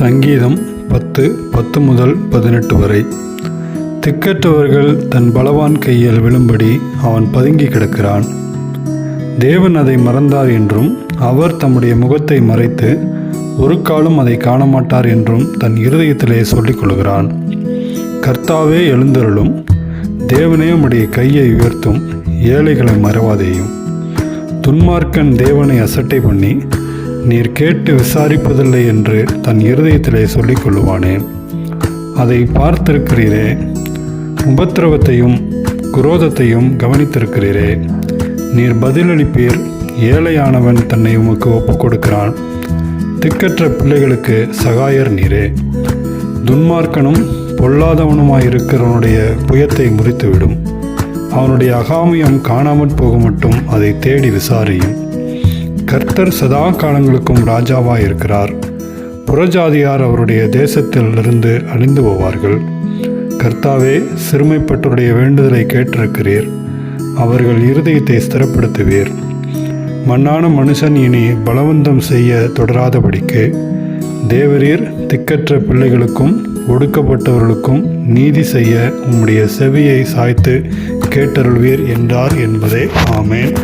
சங்கீதம் பத்து பத்து முதல் பதினெட்டு வரை. திக்கற்றவர்கள் தன் பலவான் கையில் விழும்படி அவன் பதுங்கி கிடக்கிறான். தேவன் அதை மறந்தார் என்றும் அவர் தம்முடைய முகத்தை மறைத்து ஒரு காலம் அதை காணமாட்டார் என்றும் தன் இருதயத்திலே சொல்லிக் கொள்கிறான். கர்த்தாவே எழுந்தருளும் தேவனே உம்முடைய கையை உயர்த்தும் ஏழைகளை மறவாதேயும். துன்மார்க்கன் தேவனை அசட்டை பண்ணி நீர் கேட்டு விசாரிப்பதில்லை என்று தன் இருதயத்திலே சொல்லிக் கொள்ளுவானேன் அதை பார்த்திருக்கிறீரே. உபத்திரவத்தையும் குரோதத்தையும் கவனித்திருக்கிறீரே. நீர் பதிலளிப்பீர் ஏழையானவன் தன்னை உமக்கு ஒப்புக் கொடுக்கிறான் திக்கற்ற பிள்ளைகளுக்கு சகாயர் நீரே. துன்மார்க்கனும் பொல்லாதவனுமாயிருக்கிறவனுடைய புயத்தை முறித்துவிடும். அவனுடைய அகாமியம் காணாமற் போக மட்டும் அதை தேடி விசாரியும். கர்த்தர் சதா காலங்களுக்கும் இருக்கிறார் புறஜாதியார் அவருடைய தேசத்தில் இருந்து அழிந்து போவார்கள். கர்த்தாவே சிறுமைப்பட்டோருடைய வேண்டுதலை கேட்டிருக்கிறீர். அவர்கள் இருதயத்தை ஸ்திரப்படுத்துவீர். மண்ணான மனுஷன் இனி பலவந்தம் செய்ய தொடராதபடிக்கு தேவரீர் திக்கற்ற பிள்ளைகளுக்கும் ஒடுக்கப்பட்டவர்களுக்கும் நீதி செய்ய உம்முடைய செவியை சாய்த்து கேட்டருள்வீர் என்றார் என்பதே. ஆமேன்.